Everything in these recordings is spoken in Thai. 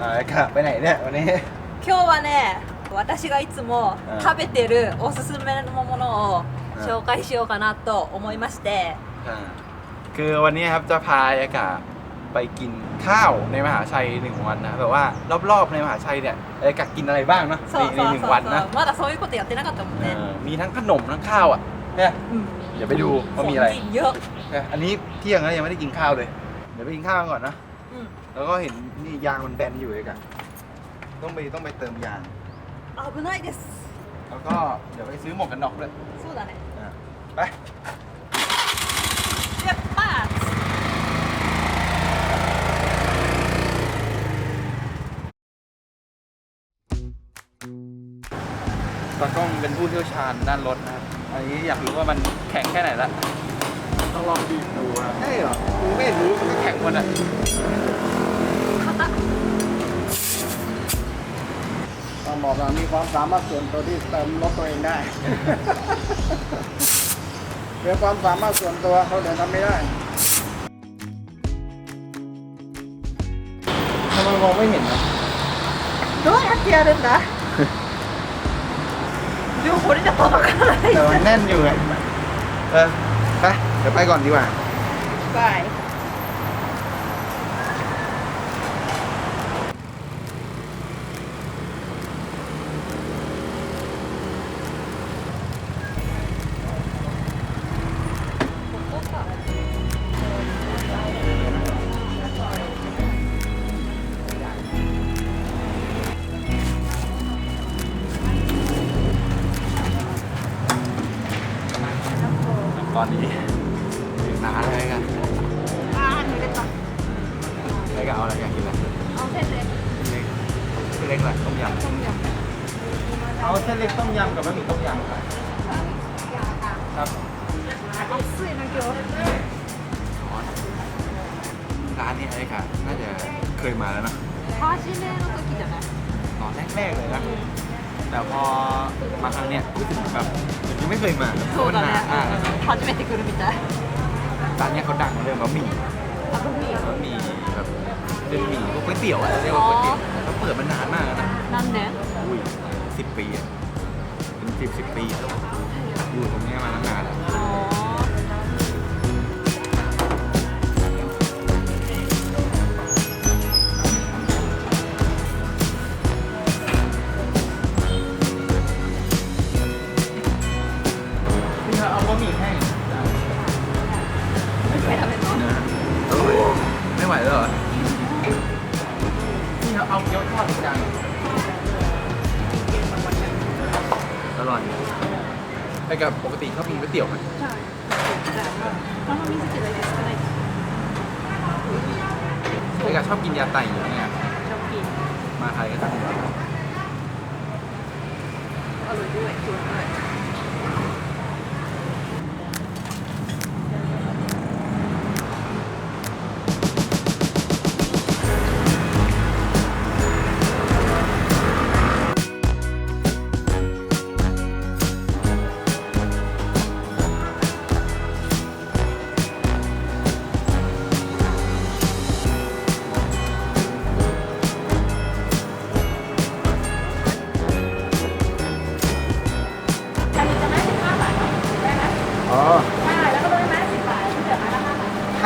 อ่ากะไปไหนเนี่ยวันนี้ 今日はね私がいつもうん食べてるおすすめのものを紹介しようかなと思いまして อ่าคือวันนี้ครับจะพาอากาไปกินข้าวในมหาชัยหนึ่งวันนะแบบว่ารอบๆในมหาชัยเนี่ยอากากินอะไรบ้างเนาะ そう ใน そう ใน そう หนึ่ง そう วันนะ まだそういうことやってなかったもん เอ ね อมีทั้งขนมทั้งข้าวอ่ะเนี่ย うん เดี๋ยวไปดู ข ว่า อง มีอะไร กินเยอะ เนี่ยอันนี้เที่ยงแล้วยังไม่ได้กินข้าวเลย เดี๋ยวไปกินข้าวกันก่อนนะ うん แล้วก็เห็นนี่ยางมันแบนอยู่เลยกันต้องไปต้องไปเติมยาง 危ないです แล้วก็เดี๋ยวไปซื้อหมวกกันน็อกด้วย そうだね อ่ะไป 出発 ตากล้องเป็นผู้เชี่ยวชาญด้านรถนะครับ อันนี้อยากรู้ว่ามันแข็งแค่ไหนละต้องลองบีบดูครับใช่เหรอกูไม่รู้มันก็แข็งหมดอ่ะ บอกว่ามีความสามารถส่วนตัวที่เติมรถตัวเองได้ เป็นความสามารถส่วนตัวเขาเดินทำไม่ได้ ทำไมมองไม่เห็นนะ どうやってやるんだでもこれじゃ届かない แต่มันแน่นอยู่ไงเออไปเดี๋ยวไปก่อนดีกว่า バイ ต อยากกินอะไรเอาเส้นเล็กเส้นเล็กเส้นเล็กอะไรต้มยำต้มยำเอาเส้นเล็กต้มยำกับบะหมี่ต้มยำค่ะครับเอาซื้อนะเกียวร้านนี้ไอ้ค่ะน่าจะเคยมาแล้วนะพอชิเน่เราก็กินแบบตอนแรกๆเลยนะแต่พอมาครั้งเนี้ยรู้สึกแบบยังไม่เคยมาโซนนะพอจะเป็นติกุมิตะร้านนี้เขาดังเรื่องบะหมี่บะหมี่บะหมี่แบบ เป็นหมี่พวกก๋วยเตี๋ยวอะเรียกว่าก๋วยเตี๋ยวเขาเปิดมานานมากแล้วนะ何年อุ้ยสิบปีอะเป็นสิบสิบปีแล้วอยู่ตรงเนี้ยมานานแล้วี่เราเอาเกี๊ยวทอดจังอร่อยแต่กับปกติเขากินก๋วยเตี๋ยวไหมใช่แต่ว่ามันมีสกิลอะไรอะไรแต่กับชอบกินยาไตอยู่เนี่ยชอบกิน มาไทยก็ต้องอร่อยด้วยจุนด้วย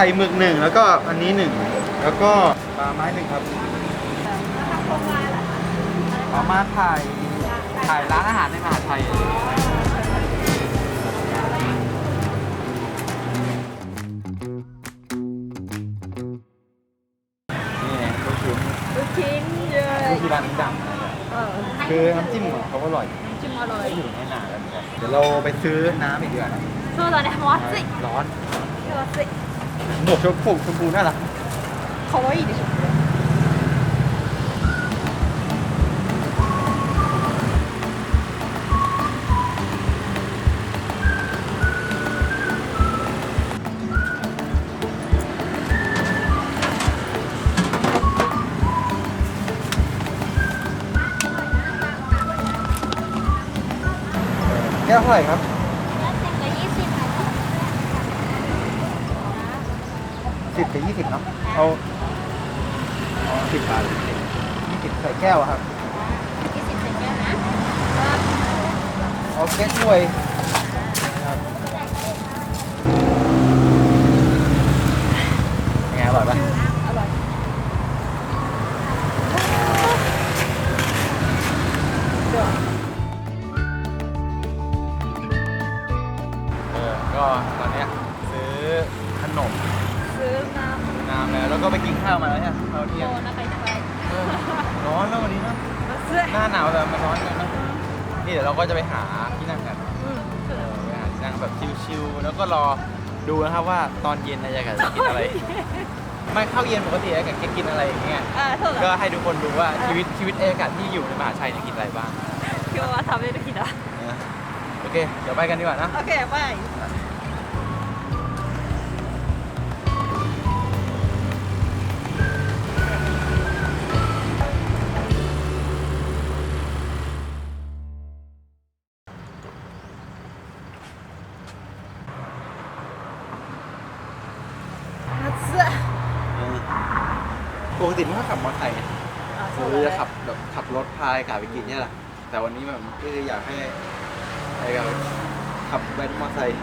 ไข่หมึกหนึ่งแล้วก็อันนี้หนึ่งแล้วก็ปลาไม้หนึ่งครับปลาไม้ถ่ายถ่ายร้านอาหารในมหาไทยนี่ไงลูชิ้นลูชิ้เยอะลูกชิ้านดัคือน้ำจิ้มของเขาอร่อยน้ำจิ้มอร่อยอยู่ไม่นานแล้วเดี๋ยวเราไปซื้อน้ำอีกเดือนนะสู้ตอนนี้ร้อนสิร้อนร้อนสิ หมวกชมพูชมพูน่ารัก 可愛いでしょこれ แก้วเท่าไหร่ครับ สิบกับยี่สิบเนาะเอาสิบบาทสิบใส่แก้วครับยี่สิบเซนแก้วนะเอาเก๊กถ้วยครับยังไงอร่อยปะ ก็จะไปหาที่นั่งกัน อืม เออไปหาที่นั่งแบบชิลๆ แล้วก็รอดูนะครับว่าตอนเย็นนายอยากจะกินอะไร ไม่ข้าวเย็นปกติอากาศกินอะไรอย่างเงี้ย あそう ก็ だ ให้ทุกคนดูว่าชีวิตชีวิตอากาศที่อยู่ในมหาชัยเนี่ยกินอะไรบ้าง 今日は食べる日だ นะโอเค เดี๋ยวไปกันดีกว่านะ オッケーバイ รถพาอากาศไปกินเนี่ยแหละ แต่วันนี้แบบก็คืออยากให้ไอ้กับขับแว้นมอเตอร์ไซค์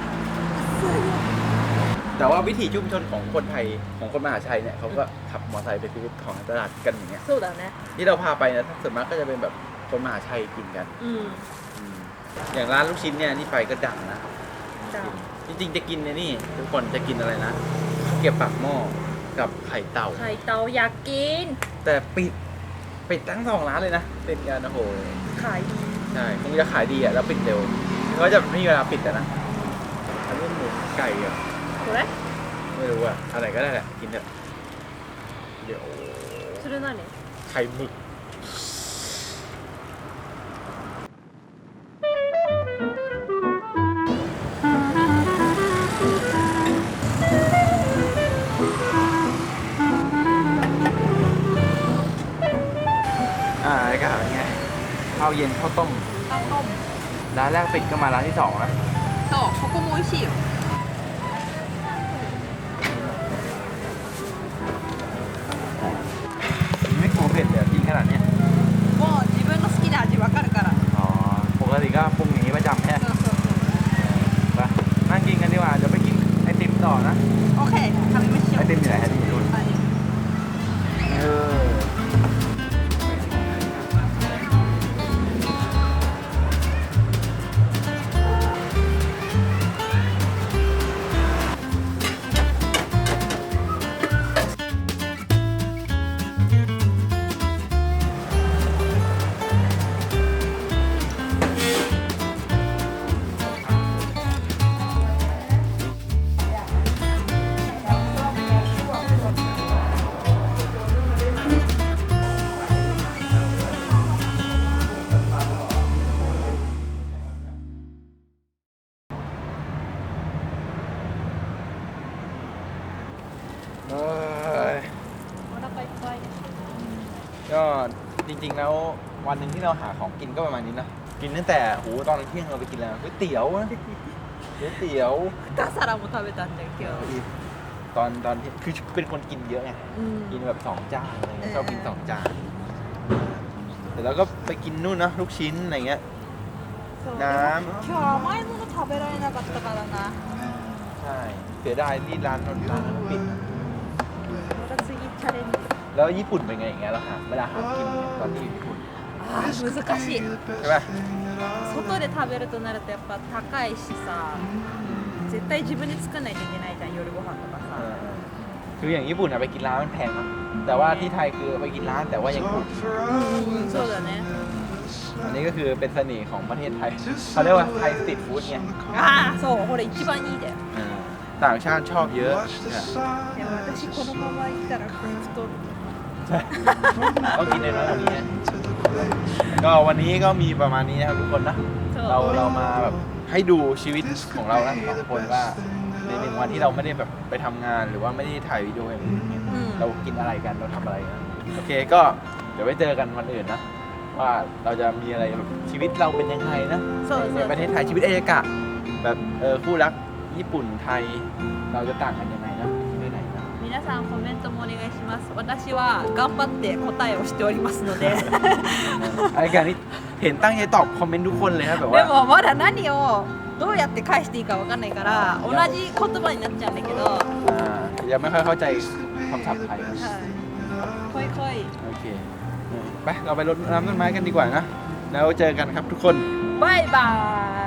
แต่ว่าวิถีชุมชนของคนไทยของคนมหาชัยเนี่ยเขาก็ขับมอเตอร์ไซค์ไปซื้อของตลาดกันอย่างเงี้ย そうだね ที่เราพาไปเนี่ยส่วนมากก็จะเป็นแบบคนมหาชัยกินกัน うん อืมอย่างร้านลูกชิ้นเนี่ยนี่ไปก็ดังนะ じゃ จริงๆจะกินเนี่ยนี่ทุกคนจะกินอะไรนะข้าวเกรี๊ยวปากหม้อกับไข่เต่า あไข่เตาอยากกิน แต่ปิด ปิดทั้งสองร้านเลยนะเป็นกันโอ้โห ขายดี ใช่คงจะขายดีอ่ะแล้วปิดเร็วก็จะไม่มีเวลาปิดแต่นะอันนี้หมูไก่อ่ะ これ ไม่รู้อ่ะอะไรก็ได้แหละกินเถอะเดี๋ยว それ何 ไข่หมึก อ่าแล้วก็หาเป็นไงข้าวเย็นข้าวต้ม ข้าวต้ม ร้านแรกปิดก็มาร้านที่สองแล้ว そうここも美味しいよ ริง ๆ แล้ววันหนึ่งที่เราหาของกินก็ประมาณนี้นะ กินตั้งแต่โหตอนเที่ยงเราไปกินแล้วก๋วยเตี๋ยวนะก๋วยเตี๋ยว 2皿も食べたんだよ今日 ตอนตอนที่คือเป็นคนกินเยอะไง うん กินแบบสองจานอะไรเงี้ย เออ ชอบกินสองจานแต่แล้วก็ไปกินนู่นนะลูกชิ้นอะไรเงี้ย そうน้ำ 今日甘いもの食べられなかったからな ใช่เสียดายที่ร้านนนร้านนั้นปิด また次チャレンジ แล้วญี่ปุ่นเป็นไงอย่างเงี้ยเราหาเวลาหากินตอนที่อยู่ญี่ปุ่น あー難しい ใช่ป่ะ 外で食べるとなるとやっぱ高いしさ絶対自分で作んないといけないじゃん夜ご飯とか เอ さ อคืออย่างญี่ปุ่นอะไปกินร้านมันแพงนะแต่ว่าที่ไทยคือไปกินร้านแต่ว่ายังถูก うんそうだね อันนี้ก็คือเป็นเสน่ห์ของประเทศไทยเขาเรียกว่าไทยสตรีทฟู้ดไง ああそうこれ一番いいだよ เออต่างชาติชอบเยอะเนี่ย でも私このまま行ったら太る ก็กินในน้อยกว่านี้ก็วันนี้ก็มีประมาณนี้นะครับทุกคนนะ เราเรามาแบบให้ดูชีวิตของเราทั้งสองคนว่าในหนึ่งวันที่เราไม่ได้แบบไปทำงานหรือว่าไม่ได้ถ่ายวิดีโออย่างนี้เรากินอะไรกันเราทำอะไรกันโอเคก็เดี๋ยวไว้เจอกันวันอื่นนะ ว่าเราจะมีอะไรแบบชีวิตเราเป็นยังไงนะในประเทศไทยชีวิตเอกะแบบเออคู่รักญี่ปุ่นไทยเราจะต่างกันยังไงนะ 皆さん さんコメントもお願いします私は頑張って答えをしておりますので ไอ้การนี้เห็นตั้งใจตอบคอมเมนต์ทุกคนเลยครับแบบว่า でもまだ何をどうやって返していいかわかんないから同じ言葉になっちゃうんだけど、は อ่ายังไม่ค่อยเข้าใจคำศัพท์ไทย い、ค่อย โอเคไปเราไปรดน้ำต้นไม้กันดีกว่านะ แล้วเจอกันครับทุกคน ๆバイバーイ